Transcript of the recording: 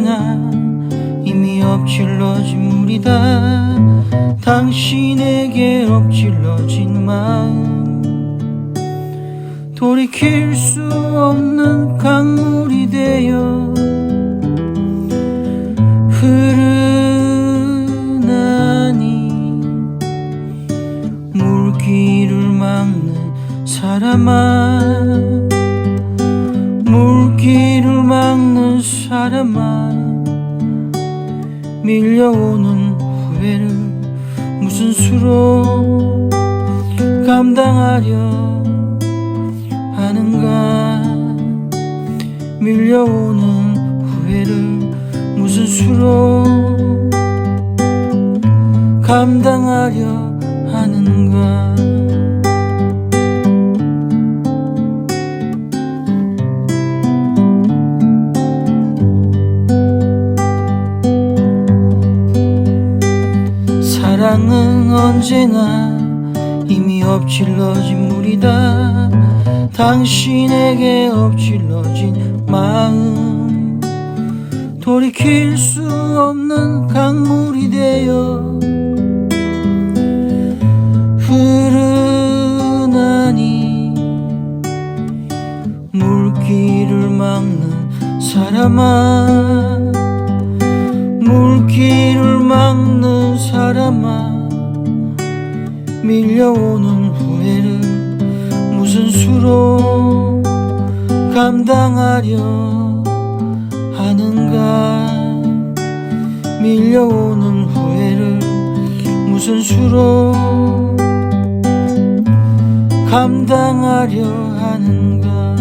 나 이미 엎질러진 물이다. 당신에게 엎질러진 마음. 돌이킬 수 없는 강물이 되어 흐르나니 물길을 막는 사람아. 사람아 밀려오는 후회를 무슨 수로 감당하려 하는가? 밀려오는 후회를 무슨 수로 감당하려 하는가 사랑은 언제나 이미 엎질러진 물이다. 당신에게 엎질러진 마음. 돌이킬 수 없는 강물이 되어 흐르나니 물길을 막는 사람아 사람아 밀려오는 후회를 무슨 수로 감당하려 하는가? 밀려오는 후회를 무슨 수로 감당하려 하는가